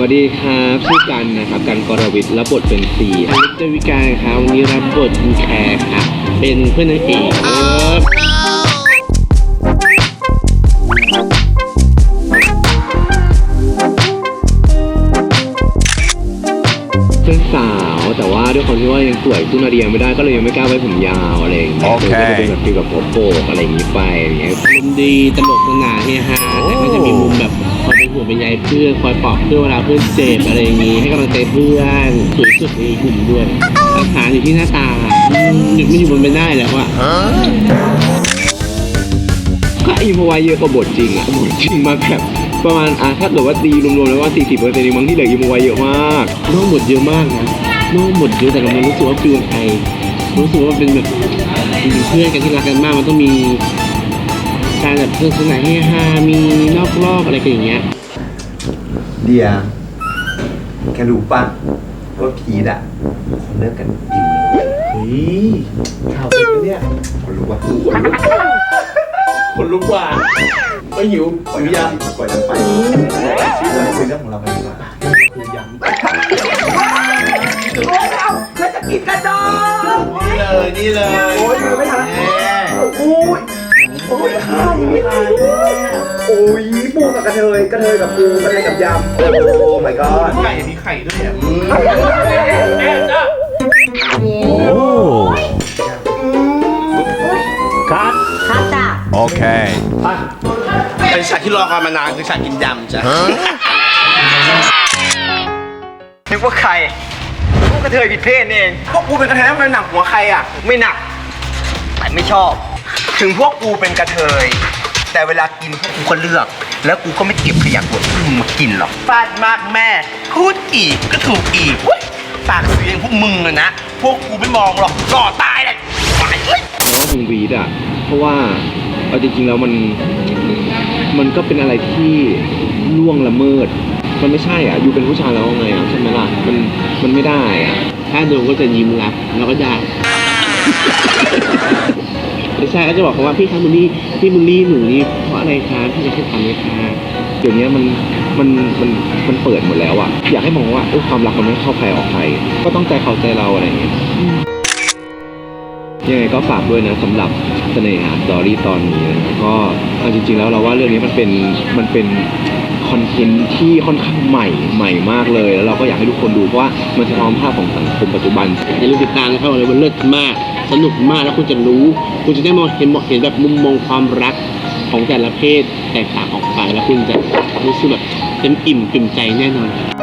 วัสดีครับชื่อกันนะครับกันกรวิทย์รับบทเป็นสีอลิจวิกาครับวันนี้รับบทเป็นแคร์ครับเป็นเพื่อนนางเอกเออเพื่อนสาวแต่ว่าด้วยความที่ว่ายังสวยสู้นาเดียไม่ได้ก็เลยยังไม่กล้าไว้ผมยาวอะไรอย่างเงี้ยโอเค ก็จะเป็นแบบฟีลแบบหัวโปกอะไรอย่างงี้ไปอย่างเงี้ย มุมดีตลกสนานเฮฮาแต่ก็จะมีมุมแบบคอยเป็น ห่วงเป็นใยเพื่อนคอยปลอบเพื่อนเวลาเพื่อนเจ็บอะไรอย่างงี้ ให้กำลังใจเพื่อนสวยสุดในกลุ่มด้วยหลักฐานอยู่ที่หน้าตาหยุดไม่อยู่บนไม่ได้แล้วอะก็อินพอไวเยอะกว่าบทจริงอะบทจริงมาแบบประมาณอะถ้าเกิดว่าตีรวมๆแล้วว่า 40เปอร์เซ็นต์มั้งที่เหลืออินพอไวเยอะมากนอกบทเยอะมากนะนอกบทเยอะแต่เราไม่รู้สึกว่าฟิลไทยรู้สึกว่าเป็นแบบเพื่อนกันที่รักกันมากมันต้องมีการแบบสนุกสนานเฮฮามีนอกรอบอะไรกันอย่างเงี้ย เดียแกรู้ป่ะว่าพีทอะเขาเลิกกันจริงเฮ้ยข่าวจริงปะเนี่ยคนรู้ป่ะคนรู้คนลุกว่าก็หิวปล่อยยังปล่อยยังไปเราคุยเรื่องของเรากันดีกว่าคุยยังนี่เลยนี่เลยโอ้ยไม่ทันโกับกระเทยกระเทยกับปูกระเทยกับยำโอ้ my god ไก่มีไข่ด้วยอะเป็นฉากที่รอคอยมานานคือฉากกินยำจ้ะนึกว่าใครพวกกระเทยผิดเพศนี่เอง พวกกูเป็นกระเทยทำไมหนักหัวใครอะ ไม่หนัก แต่ไม่ชอบ ถึงพวกกูเป็นกระเทย แต่เวลากินพวกกูก็เลือก แล้วกูก็ไม่เก็บขยะหัวพึ่งมากินหรอกฟาดมากแม่ พูดอีกก็ถูกอีกอุ๊ยปากเสียงพวกมึงอะนะ พวกกูไม่มองหรอกก่อตายเลยไปเลยเพราะว่าคงวีดอะ เพราะว่าเอาจริงๆแล้วมันมันก็เป็นอะไรที่ล่วงละเมิด มันไม่ใช่อะ อยู่เป็นผู้ชายแล้วไงอะใช่ไหมล่ะ มันมันไม่ได้อะ ถ้าโดนก็จะยิ้มรับแล้วก็ด่าไม่ใช่ก็จะบอกเขาว่าพี่คะบุลลี่พี่บุลลี่หนูนี่ เพราะอะไรคะพี่จะแค่ทำเลยค่ะเดี๋ยวนี้มันมันมันมันเปิดหมดแล้วอะอยากให้มองว่าเออความรักมันไม่เข้าใครออกใคร ก็ต้องใจเขาใจเราอะไรอย่างเงี้ยยังไงก็ฝากด้วยนะสำหรับเสน่หาสตอรี่ตอนนี้นะก็เอาจริง ๆ แล้วเราว่าเรื่องนี้มันเป็นมันเป็นคอนเทนต์ที่ค่อนข้างใหม่ใหม่มากเลย แล้วเราก็อยากให้ทุกคนดูเพราะว่ามันสะท้อนภาพของสังคมปัจจุบันอย่าลืมติดตามนะครับเลยมันเลิศมาก สนุกมากแล้วคุณจะรู้ คุณจะได้มองเห็นมองเห็นแบบมุมมองความรัก ของแต่ละเพศแตกต่างออกไปแล้วคุณจะรู้สึกแบบเต็มอิ่มเต็มใจแน่นอน